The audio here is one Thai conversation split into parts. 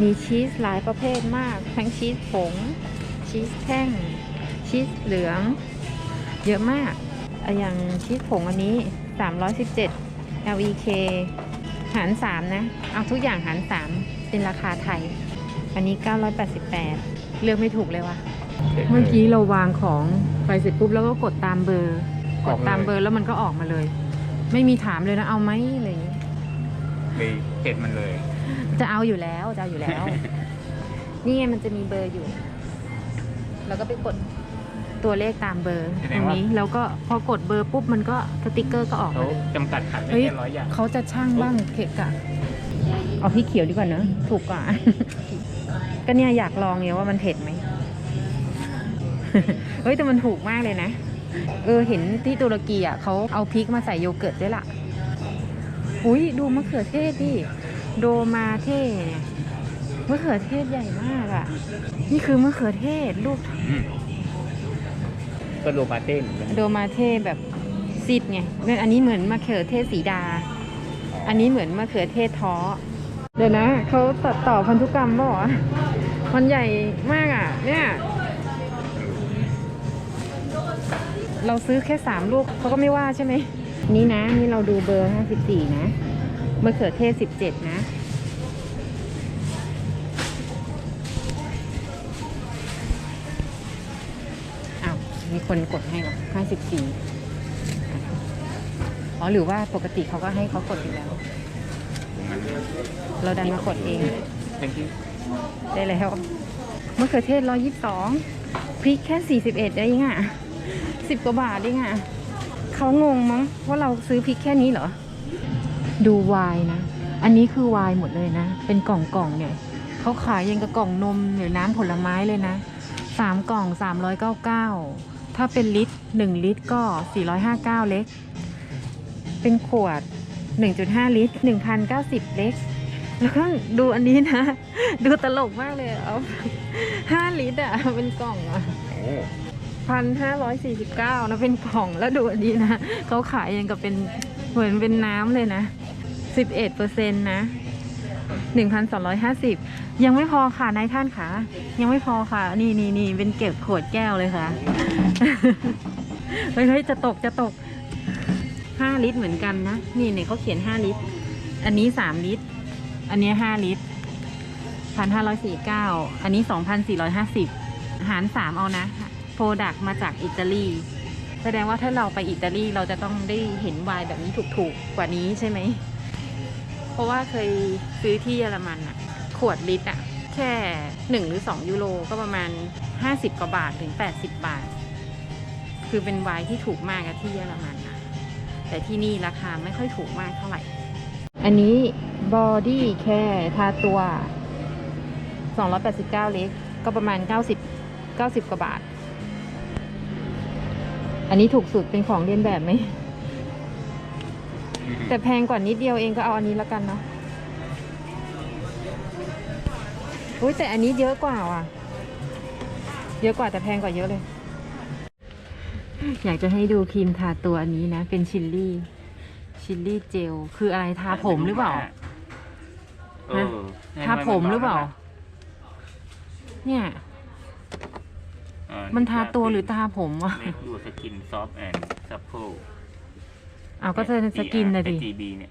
มีชีสหลายประเภทมาก ทั้งชีสผง ชีสแท่ง ชีสเหลือง เยอะมากอะอย่างชีสผงอันนี้ 317 LEK หาร 3 นะ เอาทุกอย่างหาร 3 เป็นราคาไทย อันนี้ 988 เลือกไม่ถูกเลยว่ะ เมื่อกี้เราวางของไปเสร็จปุ๊บแล้วก็กดตามเบอร์ กดตามเบอร์แล้วมันก็ออกมาเลย ไม่มีถามเลยนะเอาไหมอะไรอย่างงี้เลยเก็บมันเลย จะเอาอยู่แล้วจะเอาอยู่แล้ว นี่ไงมันจะมีเบอร์อยู่ แล้วก็ไปกดตัวเลขตามเบอร์ตรงนี้ แล้วก็พอกดเบอร์ปุ๊บมันก็สติกเกอร์ก็ออกเขามาเลย จำกัดขัดไม่เฮ้ย แค่ร้อยอย่าง เขาจะช่างบ้างเกะกะเอาพี่เขียวดีกว่าเนอะถูกกว่า ก็เนี่ยอยากลองเนี่ยว่ามันเผ็ดไหม เฮ้ยแต่มันถูกมากเลยนะ เออเห็นที่ตุรกีอะเขาเอาพริกมาใส่โยเกิร์ตด้วยล่ะ อุ้ยดูมะเขือเทศดิ โดมาเท่เนี่ยมะเขือเทศใหญ่มากอะ นี่คือมะเขือเทศลูกอืมก็โรบาเต้เหมือนกันโดมาเท่แบบซีดไงเนี่ยอันนี้เหมือนมะเขือเทศสีดา อันนี้เหมือนมะเขือเทศท้อ เดี๋ยวนะเขาตัดต่อพันธุกรรมป่าวะมันใหญ่มากอะ เนี่ย เราซื้อแค่สามลูกเขาก็ไม่ว่าใช่ไหม นี่นะ นี่เราดูเบอร์ห้าสิบสี่นะ มะเขือเทศสิบเจ็ดนะ อ้าว มีคนกดให้เหรอห้าสิบสี่อ๋อ หรือว่าปกติเขาก็ให้เขากดอยู่แล้วมันเราดันมากดเองเป็นที่ได้แล้วมะเขือเทศร้อยยี่สิบสองพริกแค่สี่สิบเอ็ดเองอะสิบกว่าบาทเองอะเขางงมั้งว่าเราซื้อพริกแค่นี้เหรอ ดูไวน์นะ อันนี้คือไวน์หมดเลยนะ เป็นกล่องกล่องๆเนี่ยเขาขายยังกับกล่องนมหรือน้ำผลไม้เลยนะสามกล่องสามร้อยเก้าเก้าถ้าเป็นลิตรหนึ่งลิตรก็สี่ร้อยห้าเก้าเล็ก เป็นขวดหนึ่งจุดห้าลิตรหนึ่งพันเก้าสิบเล็ก แล้วก็ดูอันนี้นะ ดูตลกมากเลยเอาห้าลิตรอะเป็นกล่องอะโอ้พันห้าร้อยสี่สิบเก้านะเป็นกล่องแล้วดูอันนี้นะเขาขายยังกับเป็นเหมือนเป็นน้ำเลยนะ สิบเอ็ดเปอร์เซ็นต์นะหนึ่งพันสองร้อยห้าสิบยังไม่พอค่ะนายท่านค่ะ ยังไม่พอค่ะ นี่นี่นี่เป็นเก็บขวดแก้วเลยค่ะ เฮ้ยเฮ้ยจะตกจะตกห้าลิตรเหมือนกันนะ นี่เนี่ยเขาเขียนห้าลิตร อันนี้สามลิตร อันนี้ห้าลิตรพันห้าร้อยสี่เก้าอันนี้สองพันสี่ร้อยห้าสิบหารสามเอานะ โปรดักมาจากอิตาลีแสดงว่าถ้าเราไปอิตาลีเราจะต้องได้เห็นวน์แบบนี้ถูกๆกว่านี้ใช่ไหม ราะว่าเคยซื้อที่เยอรมันอะขวดลิตรอะแค่หนึ่งหรือสองยูโรก็ประมาณห้าสิบกว่าบาทถึงแปดสิบบาท คือเป็นไวน์ที่ถูกมากอะที่เยอรมันอะแต่ที่นี่ราคาไม่ค่อยถูกมากเท่าไหร่ อันนี้บอดี้แค่ทาตัว289เล็กก็ประมาณ 90 90 กว่าบาท อันนี้ถูกสุดเป็นของเรียนแบบไหม แต่แพงกว่านิดเดียวเองก็เอาอันนี้แล้วกันเนาะอุ้ยแต่อันนี้เยอะกว่าว่ะ เยอะกว่าแต่แพงกว่าเยอะเลย อยากจะให้ดูครีมทาตัวอันนี้นะ เป็นชิลลี่ ชิลลี่เจล คืออะไรทาผมหรือเปล่า เออทาผมหรือเปล่า เนี่ยเออมันทาตัวหรือทาผมวะเมคยูสกินซอฟต์แอนด์ซัพโพ เอาก็เธอสกินนะดิจีบีเนี่ย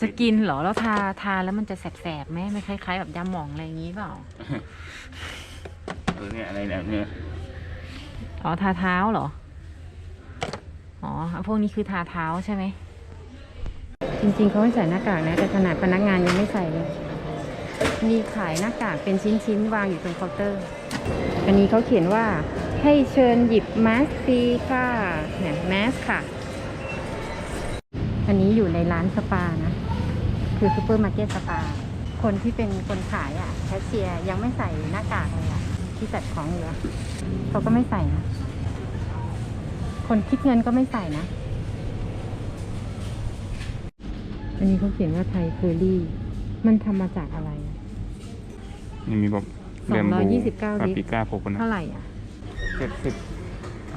สกินเหรอแล้วทาทาแล้วมันจะแสบๆไหมมันคล้ายๆแบบยาหมองอะไรอย่างงี้เปล่า เออเนี่ยอะไรเนี่ยเนี่ยอ๋อทาเท้าเหรอ อ๋อพวกนี้คือทาเท้าใช่ไหม จริงๆเขาไม่ใส่หน้ากากนะ แต่ขนาดพนักงานยังไม่ใส่เลย มีขายหน้ากากเป็นชิ้นๆ วางอยู่ตรงเคาน์เตอร์ อันนี้เขาเขียนว่าให้เชิญหยิบมาสฟรีค่ะเนี่ยแมสค่ะ อันนี้อยู่ในร้านสปานะ คือซูเปอร์มาร์เก็ตสปา คนที่เป็นคนขายอะ่ะแคชเชียร์ยังไม่ใส่หน้ากากเลยอะ่ะ ที่จัดของอยู่อะเขาก็ไม่ใส่นะ คนคิดเงินก็ไม่ใส่นะ อันนี้เขาเขียนว่าไทยเคอรี่ มันทำมาจากอะไรอะนี่มีบอกสองร้อยยี่สิบเก้าลิตรปาปิก้าโคโคนัทเท่าไหร่อะเจ็ดสิบ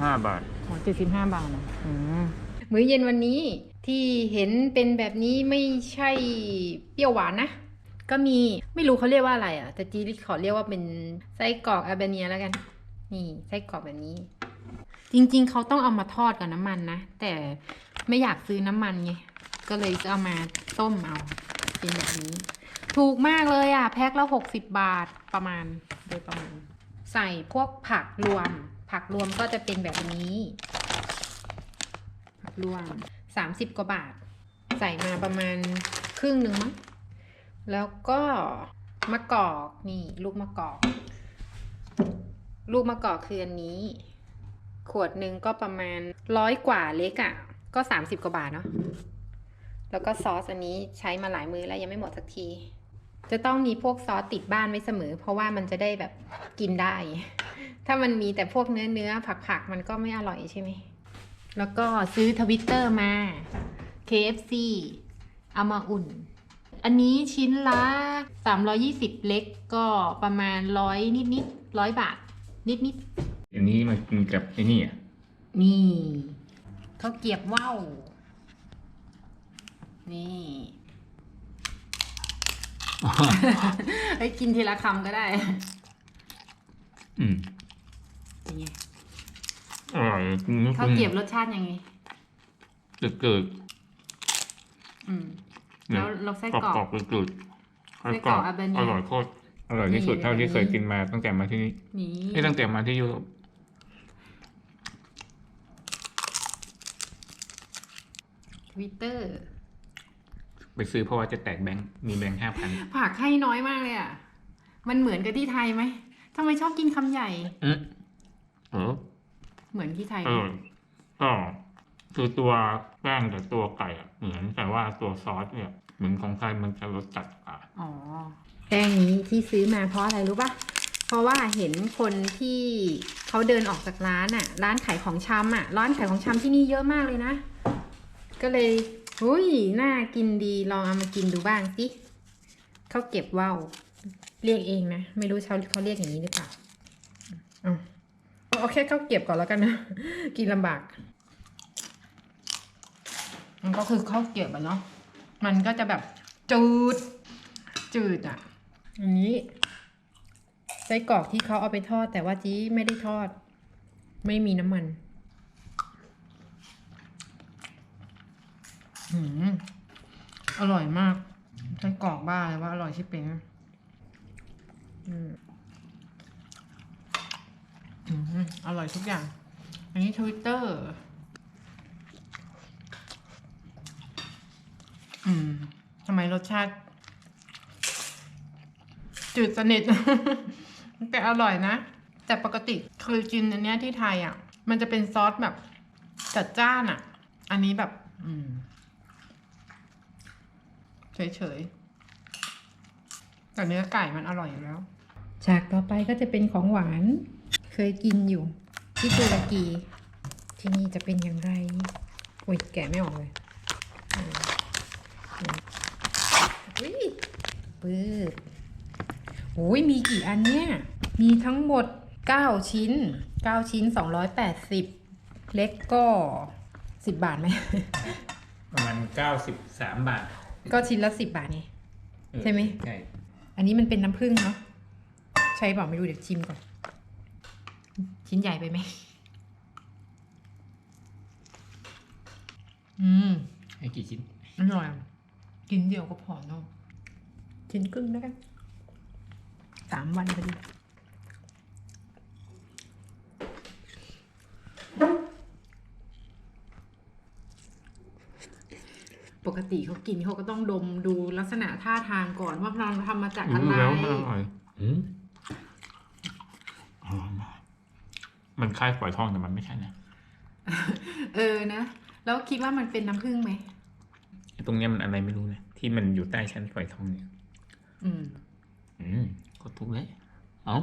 ห้าบาทอ๋อเจ็ดสิบห้าบาทนะอืมมื้อเย็นวันนี้ ที่เห็นเป็นแบบนี้ไม่ใช่เปรี้ยวหวานนะ ก็มีไม่รู้เขาเรียกว่าอะไรอะ แต่จีริขอเรียกว่าเป็นไส้กรอกอาเบเนียแล้วกัน นี่ไส้กรอกแบบนี้ จริงๆ เขาต้องเอามาทอดกับน้ำมันนะ แต่ไม่อยากซื้อน้ำมันไง ก็เลยจะเอามาต้มเอา เป็นแบบนี้ ถูกมากเลยอะ แพ็คละหกสิบบาทประมาณโดยประมาณ ใส่พวกผักรวม ผักรวมก็จะเป็นแบบนี้ ผักรวม สามสิบกว่าบาท ใส่มาประมาณครึ่งหนึ่งมั้ง แล้วก็มะกอกนี่ลูกมะกอก ลูกมะกอกคืออันนี้ ขวดหนึ่งก็ประมาณร้อยกว่าเล็กอะ่ะ ก็สามสิบกว่าบาทเนาะ แล้วก็ซอสอันนี้ใช้มาหลายมือแล้วยังไม่หมดสักที จะต้องมีพวกซอสติดบ้านไว้เสมอ เพราะว่ามันจะได้แบบกินได้ ถ้ามันมีแต่พวกเนื้อเนื้อผักผักมันก็ไม่อร่อยใช่ไหม แล้วก็ซื้อทวิตเตอร์มา KFC เอามาอุ่น อันนี้ชิ้นละ 320 เล็กก็ประมาณร้อยนิดนิดร้อยบาท นิดนิดอันนี้มากินกับไอ้นี่อะๆนี่เขาวเกรียบว่าวนี่ไอ้ยกินทีละคำก็ได้ อืมเป็นไง อร่อยกินไม่ข้าวเกรียบรสชาติยังไงเกิดเกิดอืม แล้วเราไส้กรอกกรอบๆเกิดไส้กรอกอาเบเนีย อร่อยโคตรอร่อยที่สุดนี่เท่าที่เคยกินมาตั้งแต่มาที่นี่นี่นี่ตั้งแต่มาที่ยุโรปทวิตเตอร์ ไปซื้อเพราะว่าจะแตกแบงค์มีแบงค์ห้าพันผักให้น้อยมากเลยอะ มันเหมือนกับที่ไทยไหมทำไมชอบกินคำใหญ่อืมเออ เหมือนที่ไทยอไหมร่อยก็คือตัวแป้งกับตัวไก่อะเหมือนแต่ว่าตัวซอสเนี่ยเหมือนของไทยมันจะรสจัดกว่าอ๋อแป้งนี้ที่ซื้อมาเพราะอะไรรู้ปะเพราะว่าเห็นคนที่เขาเดินออกจากร้านอะร้านขายของชำอะร้านขายของชำที่นี่เยอะมากเลยนะ ก็เลยอุ้ยน่ากินดีลองเอามากินดูบ้างสิเขาเก็บว่าวเรียกเองนะ ไม่รู้เขาเขาเรียกอย่างนี้หรือเปล่าเอา เอาแค่ข้าวเก็บก่อนแล้วกันนะ กินลำบาก มันก็คือข้าวเกรียบอะเนาะ มันก็จะแบบจืด จืดอะอันนี้ไส้กรอกที่เขาเอาไปทอด แต่ว่าจี้ไม่ได้ทอด ไม่มีน้ำมันหืมอร่อยมากไส้กรอกบ้าเลยว่าอร่อยชิบเป็นอืม อร่อยทุกอย่าง อันนี้ทวิตเตอร์ทำไมรสชาติ จืดสนิท แต่อร่อยนะ แต่ปกติเคยกินอันเนี้ยที่ไทยอะ มันจะเป็นซอสแบบจัดจ้านอะ อันนี้แบบ อืมเฉยๆแต่เนื้อไก่มันอร่อยอยู่แล้วฉากต่อไปก็จะเป็นของหวาน เคยกินอยู่ ที่ตุรกี ที่นี่จะเป็นอย่างไรอุ้ยแกะไม่ออกเลยอืมอืมอุ้ยปื๊บโอ้ยมีกี่อันเนี่ย มีทั้งหมด 9 ชิ้น 9 ชิ้น 280 เล็กก็ 10 บาทไหม ประมาณเก้าสิบสามบาทก็ชิ้นละ 10 บาทไงใช่ไหม ใช่ อันนี้มันเป็นน้ำผึ้งเนาะใช่เปล่าไม่รู้เดี๋ยวชิมก่อน ชิ้นใหญ่ไปไหม อืมให้กี่ชิ้น อร่อย กินเดียวก็พอเนาะชิ้นครึ่งแล้วกันสามวันพอดีปกติเขากินเขาก็ต้องดมดูลักษณะท่าทางก่อนว่าเราทำมาจากอะไรรู้แล้วมันอร่อยอืมอร่อยมากมัน คล้ายฝอยทองแต่มันไม่ใช่นะเออนะ แล้วคิดว่ามันเป็นน้ำผึ้งไหมไอ้ตรงเนี้ยมันอะไรไม่รู้นะที่มันอยู่ใต้ชั้นฝอยทองเนี่ย อืม อืมก็ถูกเลยอ๋อ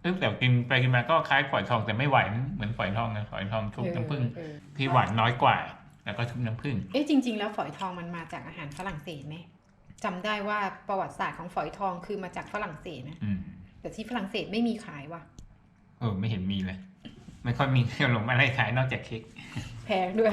เออแต่กินไปกินมาก็คล้ายฝอยทองแต่ไม่หวานเหมือนฝอยทองนะฝอยทองชุบน้ำผึ้งเออที่หวานน้อยกว่า แล้วก็ชุบน้ำผึ้งเอ๊ะจริง ๆ แล้วฝอยทองมันมาจากอาหารฝรั่งเศสไหมจำได้ว่าประวัติศาสตร์ของฝอยทองคือมาจากฝรั่งเศสนะอืมแต่ที่ฝรั่งเศสไม่มีขายว่ะ เออไม่เห็นมีเลย ไม่ค่อยมีขนมอะไรขายนอกจากเค้กแพงด้วย